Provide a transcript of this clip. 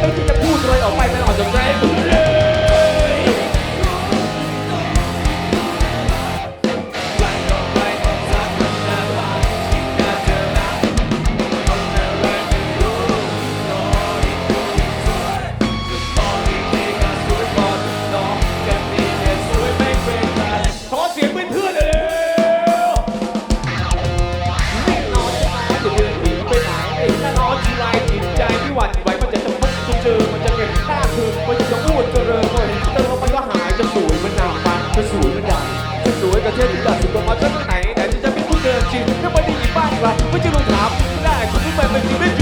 ไม่คิดจะพูดเลยออกไปไม่ออกจากใจ วยกระเทศถึงหลักสุดลงมาชั้นไหนแต่จะจะเป็นผู้เดินชิงถ้าไม่ได้ยิบบ้านกลัไม่จะลงถามได้คุณผู้แฟเป็นจริงไม่